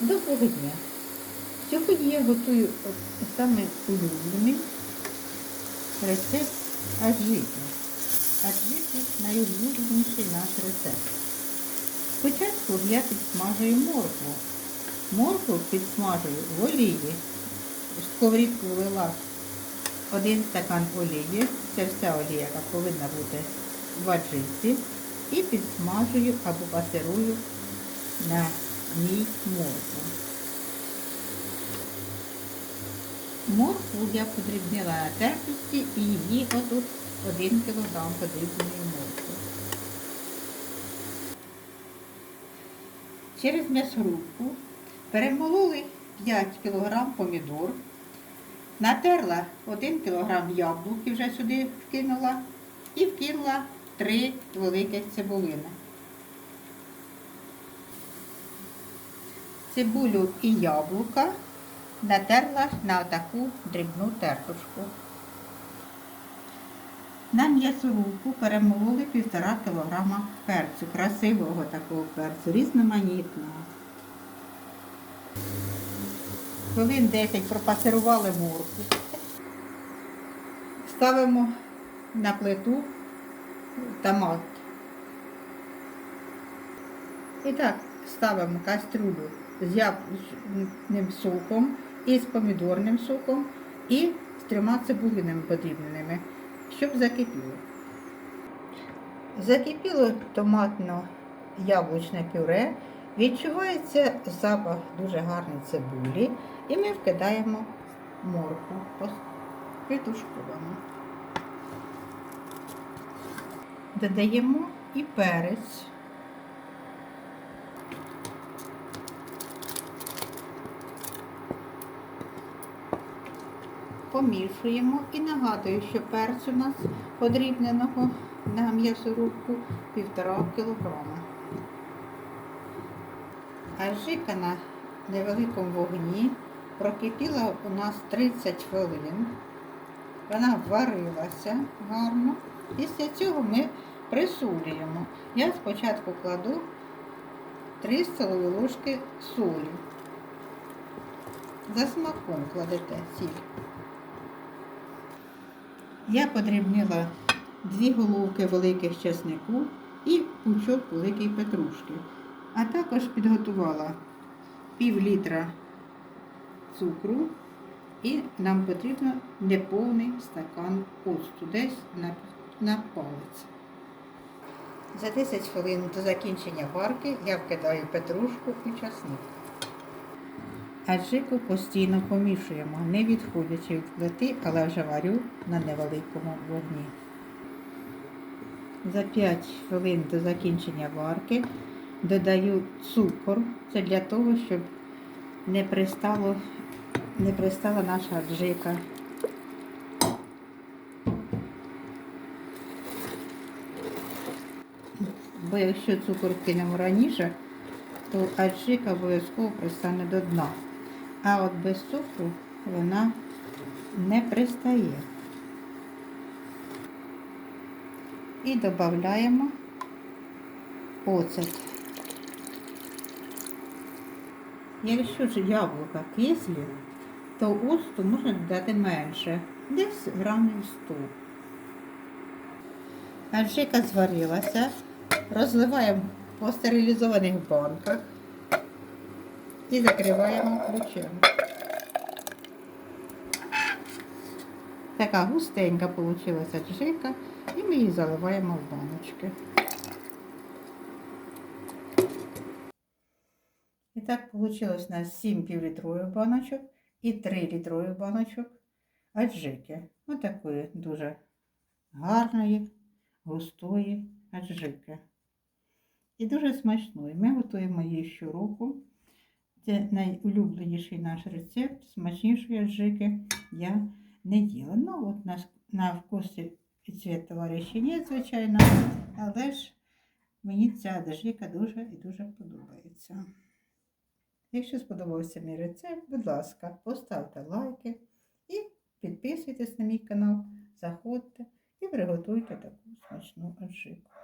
Доброго дня! Сьогодні я готую саме улюблений рецепт аджики. Аджики найулюбленіший наш рецепт. Спочатку я підсмажую моркву. Моркву підсмажую в олії. В сковорідку влила один стакан олії. Це вся олія, яка повинна бути в аджиці. І підсмажую або пасирую на ній моркву. Моркву я подрібнила на терпісті і її отут 1 кг подрібної моркви. Через м'ясорубку перемололи 5 кг помідор, натерла 1 кг яблуки, вже сюди вкинула, і вкинула 3 великих цибулини. Цибулю і яблука натерла на таку дрібну тертушку. На м'ясорубку перемололи півтора кілограма перцю, красивого такого перцю, різноманітного. Хвилин 10 пропасирували морку. Ставимо на плиту томат. І так, ставимо каструлю з яблучним соком і з помідорним соком і з трьома цибулинами подрібненими, щоб закипіло. Закипіло томатно-яблучне пюре, відчувається запах дуже гарний цибулі, і ми вкидаємо морку, притушкуємо. Додаємо і перець. Помішуємо і нагадую, що перцю у нас подрібненого на м'ясорубку півтора кілограма. А жика на невеликому вогні прокипіла у нас 30 хвилин. Вона варилася гарно. Після цього ми присолюємо. Я спочатку кладу 3 столові ложки солі. За смаком кладете сіль. Я подрібнила дві головки великих чеснику і пучок великої петрушки. А також підготувала пів літра цукру і нам потрібно неповний стакан оцту, десь на, на палець. За 10 хвилин до закінчення варки я вкидаю петрушку і часник. Аджику постійно помішуємо, не відходячи від плити, але вже варю на невеликому вогні. За 5 хвилин до закінчення варки додаю цукор. Це для того, щоб не пристало, не пристала наша аджика. Бо якщо цукор кинемо раніше, то аджика обов'язково пристане до дна. А от без цукру вона не пристає. І додаємо оцет. Якщо ж яблука кислі, то осту можна додати менше, десь грамів 100. Аджика зварилася, розливаємо по стерилізованих банках і закриваємо ключем. Така густенька вийшла джика, і ми її заливаємо в баночки. І так вийшло у нас 7 півлітрових баночок і 3 літрових баночок аджики. Ось такої дуже гарної, густої аджики. І дуже смачної. Ми готуємо її щороку. Це найулюбленіший наш рецепт, смачнішої аджики я не їла. Ну, от на, на вкусі і цвіт товариші ні, звичайно, але ж мені ця аджика дуже і дуже подобається. Якщо сподобався мій рецепт, будь ласка, поставте лайки і підписуйтесь на мій канал, заходьте і приготуйте таку смачну аджику.